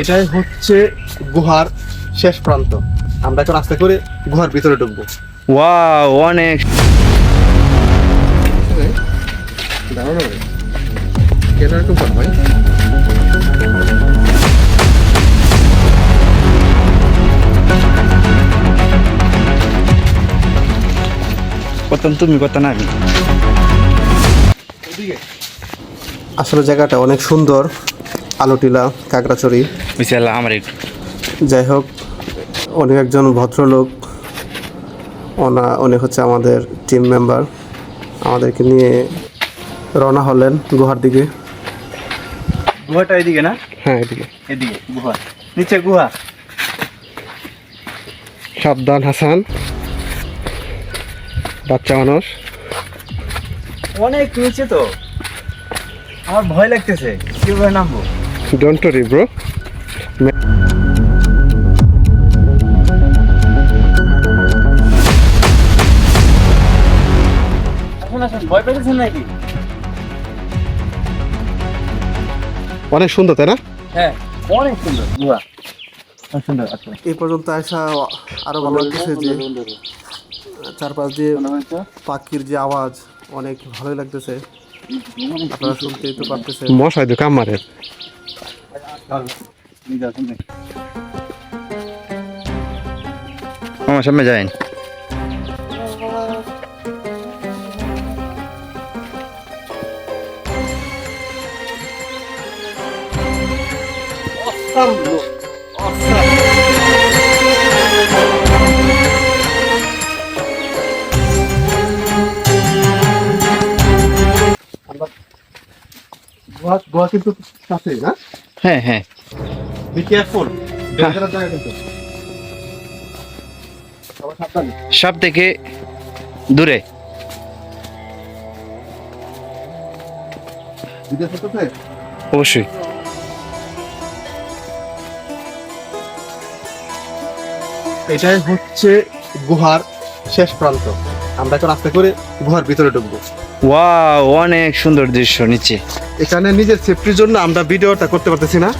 এটাই হচ্ছে গুহার শেষ প্রান্ত। আমরা এখন আস্তে করে গুহার ভিতরে ঢুকবো। ওয়াও অনেক। দাঁড়ানো কেন একটু ভাই তুমি আমি? আসলে জায়গাটা অনেক সুন্দর। আলোটিলা কাকড়াচড়ি বুঝলাম আমার একটু যাই হোক উনি একজন ভদ্রলোক। ওনা উনি হচ্ছে আমাদের টিম মেম্বার আমাদেরকে নিয়ে রওনা হলেন গুহার দিকে। গুহাটা এদিকে না? হ্যাঁ এদিকে। এদিকে গুহা। নিচে গুহা। সাবধান হাসান। বাচ্চা মানুষ। অনেক নিচে তো। আমার ভয় লাগতেছে। কীভাবে নামবো? ভয় পেয়েছেন নাকি? অনেক সুন্দর তাই না? হ্যাঁ অনেক সুন্দর আচ্ছা। এই পর্যন্ত আসা আরও ভালো লাগতেছে যে চারপাশ দিয়ে পাখির যে আওয়াজ অনেক ভালোই লাগতেছে। আপনারা শুনতেই তো পারতেছেন। মশাই তো কাম মারে আমার সামনে যাইন গোয়া কিন্তু কাছে না হ্যাঁ হ্যাঁ। বি কেয়ারফুল সাবধানে। সব থেকে দূরে। অবশ্যই। এটাই হচ্ছে গুহার শেষ প্রান্ত। আমরা এখন আস্তে করে গুহার ভিতরে ঢুকবো। ওয়াও অনেক সুন্দর দৃশ্য নিচে। এখানে নিজের সেফটির জন্য আমরা ভিডিওটা করতে পারতেছি না।